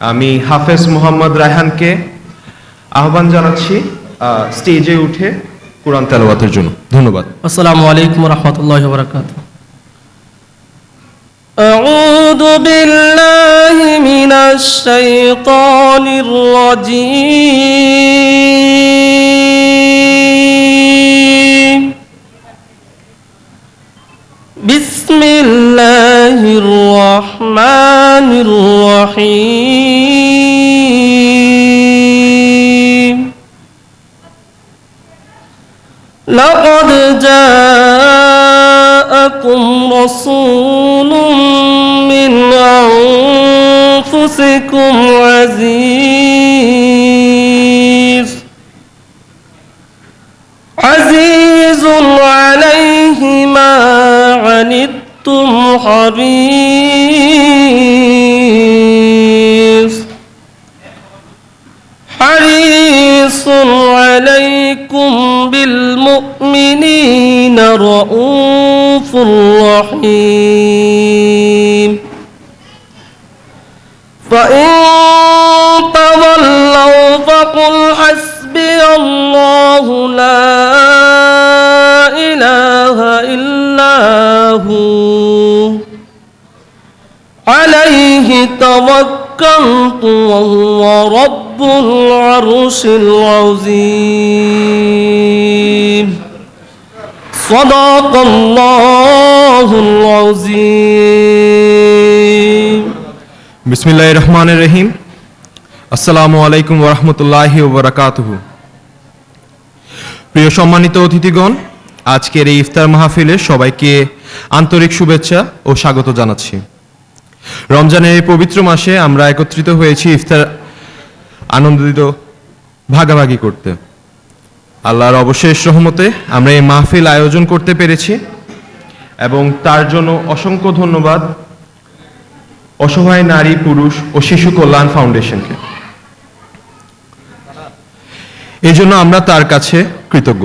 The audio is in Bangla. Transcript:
আমি হাফেজ মোহাম্মদ রায়হানকে আহ্বান জানাচ্ছি আহ, স্টেজে উঠে কোরআন তেলাওয়াতের জন্য ধন্যবাদ আসসালামু আলাইকুম রহমতুল্লাহ বরকাত أعوذ بالله من الشيطان الرجيم بسم الله الرحمن الرحيم لقد جاءكم رسول من أنفسكم عزيز عزيز عليه ما عنتم حريص حريص عليكم بالمؤمنين رؤوف رحيم عليه توكلت وهو رب العرش العظيم صدق الله العظيم বিসমিল্লাহ রহমান রহিম আসসালামু আলাইকুম ওরহমতুল্লাহি ওবরাকাতুহু প্রিয় সম্মানিত অতিথিগণ আজকের এই ইফতার মাহফিলে সবাইকে আন্তরিক শুভেচ্ছা ও স্বাগত জানাচ্ছি রমজানের এই পবিত্র মাসে আমরা একত্রিত হয়েছি ইফতার আনন্দিত ভাগাভাগি করতে। আল্লাহর অবশেষ রহমতে আমরা এই মাহফিল আয়োজন করতে পেরেছি এবং তার জন্য অসংখ্য ধন্যবাদ অসহায় নারী, পুরুষ ও শিশু কল্যাণ ফাউন্ডেশনকে। এই জন্য আমরা তার কাছে কৃতজ্ঞ।